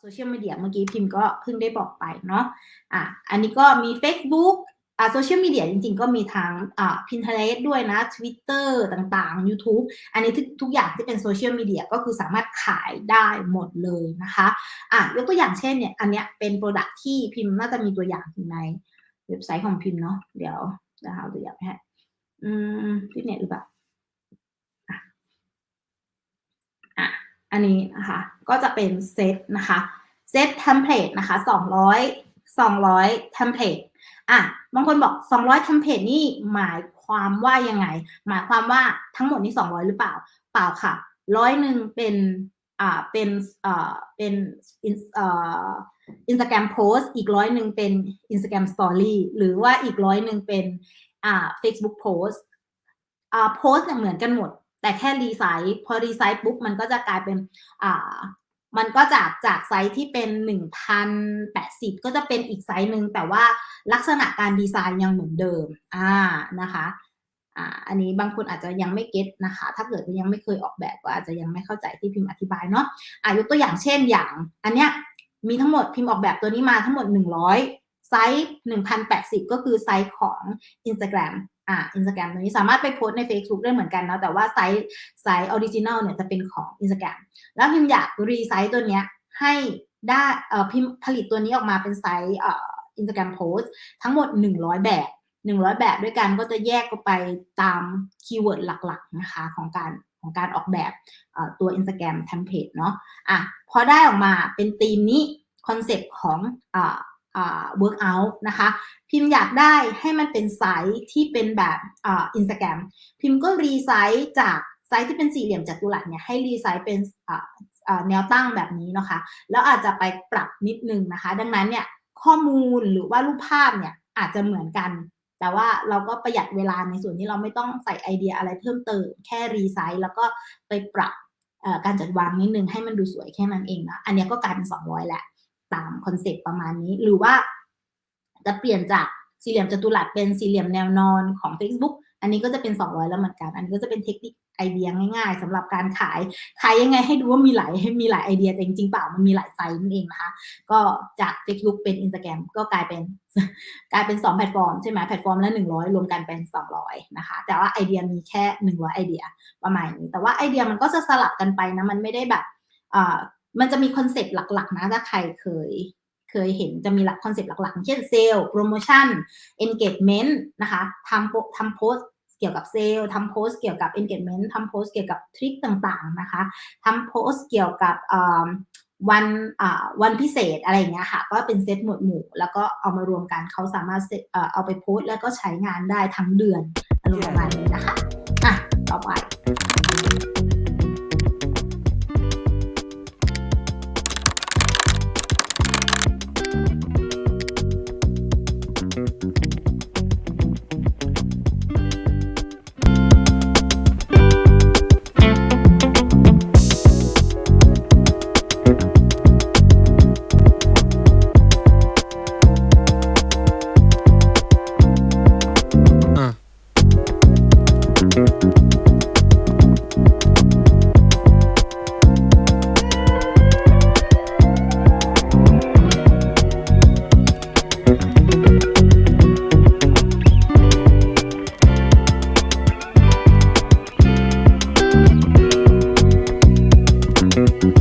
โซเชียลมีเดียเมื่อกี้พิมพ์ก็เพิ่งได้บอกไปเนาะอะอันนี้ก็มี Facebook อ่าโซเชียลมีเดียจริงๆ ก็มีทั้งอ่า Pinterest ด้วยนะ Twitter ต่างๆ YouTube อันนี้ทุกทุกอย่างที่เป็นโซเชียลมีเดียก็คือสามารถขายได้หมดเลยนะคะอะยกตัวอย่างเช่นเนี่ยอันเนี้ยเป็นโปรดักที่พิมพ์น่าจะมีตัวอย่างอยู่ในเว็บไซต์ของพิมพ์เนาะเดี๋ยวจะเอาตัวอย่างให้อืมฟิตเนสหรือเปล่าอะอันนี้นะคะ ก็จะเป็นเซตนะคะเซตเทมเพลตนะคะ200 200เทมเพลตอะบางคนบอก200เทมเพลตนี่หมายความว่ายังไง หมายความว่าทั้งหมดนี้200หรือเปล่า เปล่าค่ะร้อยหนึ่งเป็นอ่าเป็นอ่าเป็นอ่าอินสตาแกรมโพสอีกร้อยหนึ่งเป็นอินสตาแกรมสตอรี่หรือว่าอีกร้อยหนึ่งเป็นอ่า Facebook โพสอ่าโพสเนี่ยเหมือนกันหมด แต่แค่รีไซต์พอรีไซต์ปุ๊บมันก็จะกลายเป็นอ่า มันก็จากจากไซส์ที่เป็น 1,080 ก็จะเป็นอีกไซส์หนึ่งแต่ว่าลักษณะการดีไซน์ยังเหมือนเดิมอ่านะคะอ่าอันนี้บางคนอาจจะยังไม่เก็ตนะคะ ถ้าเกิดยังไม่เคยออกแบบก็อาจจะยังไม่เข้าใจที่พิมพ์อธิบายเนาะอ่ายกตัวอย่างเช่นอย่าง อันเนี้ยมีทั้งหมดพิมพ์ออกแบบตัวนี้มาทั้งหมด 100 ไซส์ 1,080 ก็คือไซส์ของ Instagram อ่า Instagram ตัวนี้สามารถไปโพสใน Facebook ได้เหมือนกันเนาะแต่ว่าไซส์ไซส์ออริจินัลเนี่ยจะเป็นของ Instagram แล้วพิมอยากรีไซส์ตัวเนี้ยให้ได้เอ่อพิมผลิตตัวนี้ออกมาเป็นไซส์เอ่อ Instagram Post ทั้งหมด 100 แบบ 100 แบบด้วยกันก็จะแยกกไปตามคีย์เวิร์ดหลักๆนะคะของการของการออกแบบตัว Instagram Template เนาะอะพอได้ออกมาเป็นธีมนี้คอนเซปต์ของ อ่าอ่า workout นะคะ พิมพ์อยากได้ให้มันเป็นไซส์ที่เป็นแบบอินสตาแกรมพิมพ์ก็รีไซส์จากไซส์ที่เป็นสี่เหลี่ยมจัตุรัสเนี่ยให้รีไซส์เป็นแนวตั้งแบบนี้นะคะ แล้วอาจจะไปปรับนิดนึงนะคะ ดังนั้นเนี่ยข้อมูลหรือว่ารูปภาพเนี่ยอาจจะเหมือนกัน แต่ว่าเราก็ประหยัดเวลาในส่วนที่เราไม่ต้องใส่ไอเดียอะไรเพิ่มเติม แค่รีไซส์แล้วก็ไปปรับการจัดวางนิดนึงให้มันดูสวยแค่นั้นเองนะ อันนี้ก็กลายเป็น200แหละ ตามคอนเซปต์ประมาณนี้ หรือว่าจะเปลี่ยนจากสี่เหลี่ยมจัตุรัสเป็นสี่เหลี่ยมแนวนอนของ Facebook อันนี้ก็จะเป็น 200 แล้วเหมือนกัน อันนี้ก็จะเป็นเทคนิคไอเดียง่ายๆสำหรับการขาย ขายยังไงให้ดูว่ามีหลายมีหลายไอเดียแต่จริงๆเปล่ามันมีหลายไซส์นั่นเองนะคะ ก็จาก Facebook เป็น Instagram ก็กลายเป็นกลายเป็น 2 แพลตฟอร์มใช่ไหมแพลตฟอร์มละ 100 รวมกันเป็น 200 นะคะ แต่ว่าไอเดียมีแค่ 100 ไอเดียประมาณนี้ แต่ว่าไอเดียมันก็จะสลับกันไปนะ มันไม่ได้แบบอ่า มันจะมีคอนเซปต์หลักๆ นะถ้าใครเคยเคยเห็นจะมีหลักคอนเซปต์หลักๆ เช่นเซลล์โปรโมชั่น engagement นะคะทำโพทำโพสเกี่ยวกับเซลล์ทำโพสเกี่ยวกับ engagement ทำโพสเกี่ยวกับทริคต่างๆนะคะทำโพสเกี่ยวกับวันวันพิเศษอะไรอย่างเงี้ยค่ะก็เป็นเซตหมวดหมู่แล้วก็เอามารวมกันเขาสามารถเอาไปโพสแล้วก็ใช้งานได้ทั้งเดือนอารมณ์ประมาณนี้นะคะอะต่อไป